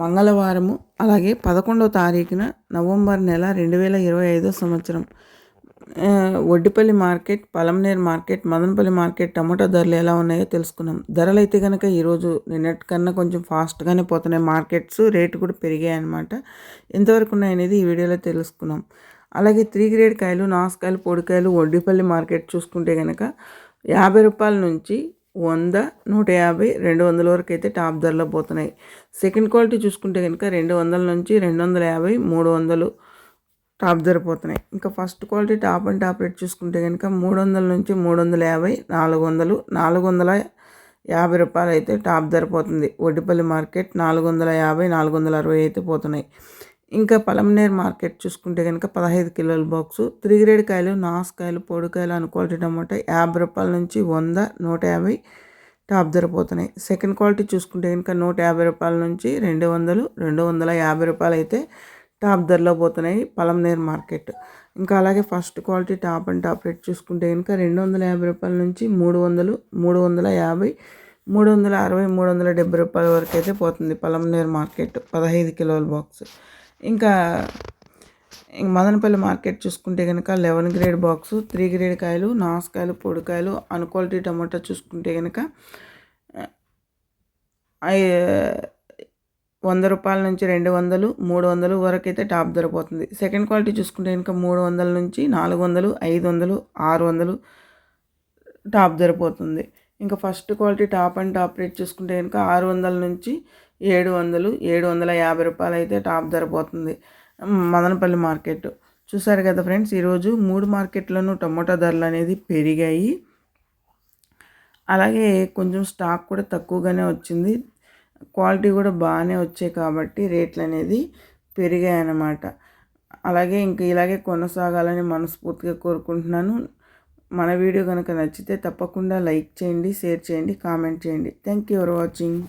మంగళవారము అలాగే పదకొండవ తారీఖున నవంబర్ నెల రెండు వేల ఇరవై ఐదో సంవత్సరం. Oddipalli market Palamaner market Madanapalle market టమాటా ధరలు ఎలా ఉన్నాయో తెలుసుకున్నాం. ధరలు అయితే కనుక ఈరోజు నిన్నటి కన్నా కొంచెం ఫాస్ట్గానే పోతున్నాయి. మార్కెట్స్ రేటు కూడా పెరిగాయి అనమాట ఎంతవరకు ఉన్నాయనేది ఈ వీడియోలో తెలుసుకున్నాం. అలాగే త్రీ గ్రేడ్ కాయలు నాసుకాయలు పొడికాయలు ఒడ్డిపల్లి మార్కెట్ చూసుకుంటే కనుక యాభై రూపాయల నుంచి వంద నూట యాభై రెండు వందల వరకు అయితే టాప్ ధరలో పోతున్నాయి. సెకండ్ క్వాలిటీ చూసుకుంటే కనుక రెండు వందల నుంచి రెండు వందల యాభై మూడు వందలు టాప్ ధర పోతున్నాయి. ఇంకా first quality top and top rate చూసుకుంటే కనుక మూడు వందల నుంచి మూడు వందల యాభై నాలుగు వందలు నాలుగు వందల యాభై రూపాయలు అయితే టాప్ ధర పోతుంది. వడ్డిపల్లి మార్కెట్ నాలుగు వందల యాభై నాలుగు వందల అరవై అయితే పోతున్నాయి. ఇంకా పలంనేర్ మార్కెట్ చూసుకుంటే కనుక పదహైదు కిలోల బాక్సు. త్రీ గ్రేడ్ కాయలు నాసుకాయలు పొడికాయలు అను క్వాలిటీ టమాటా యాభై రూపాయల నుంచి వంద నూట యాభై టాప్ ధర పోతున్నాయి. సెకండ్ క్వాలిటీ చూసుకుంటే కనుక నూట యాభై రూపాయల నుంచి రెండు వందలు రెండు వందల యాభై రూపాయలు అయితే టాప్ ధరలో పోతున్నాయి పలంనేర్ మార్కెట్. ఇంకా అలాగే first quality top and top rate చూసుకుంటే కనుక రెండు వందల యాభై రూపాయల నుంచి మూడు వందలు మూడు వందల యాభై మూడు వందల అరవై మూడు వందల డెబ్బై రూపాయల వరకు అయితే పోతుంది పలంనేర్ మార్కెట్ పదహైదు కిలోల బాక్స్. ఇంకా మదనపల్లి మార్కెట్ చూసుకుంటే కనుక eleven grade box three grade కాయలు నాసుకాయలు పొడికాయలు అన్ క్వాలిటీ టమాటా చూసుకుంటే కనుక వంద రూపాయల నుంచి రెండు వందలు మూడు వందలు వరకు అయితే టాప్ ధర పోతుంది. సెకండ్ క్వాలిటీ చూసుకుంటే కనుక మూడు వందల నుంచి నాలుగు వందలు ఐదు వందలు ఆరు వందలు టాప్ ధర పోతుంది. ఇంకా first quality top and top rate చూసుకుంటే కనుక ఆరు వందల నుంచి ఏడు వందలు ఏడు వందల యాభై రూపాయలు అయితే టాప్ ధర పోతుంది. మదనపల్లి మార్కెట్. చూసారు కదా ఫ్రెండ్స్ ఈరోజు మూడు మార్కెట్లను టమోటా ధరలు అనేది పెరిగాయి. అలాగే కొంచెం స్టాక్ కూడా తక్కువగానే వచ్చింది. క్వాలిటీ కూడా బాగానే వచ్చాయి కాబట్టి రేట్లు అనేది పెరిగాయి అన్నమాట అలాగే ఇంక ఇలాగే కొనసాగాలని మనస్ఫూర్తిగా కోరుకుంటున్నాను. మన వీడియో కనుక నచ్చితే తప్పకుండా లైక్ చేయండి షేర్ చేయండి కామెంట్ చేయండి. Thank you for watching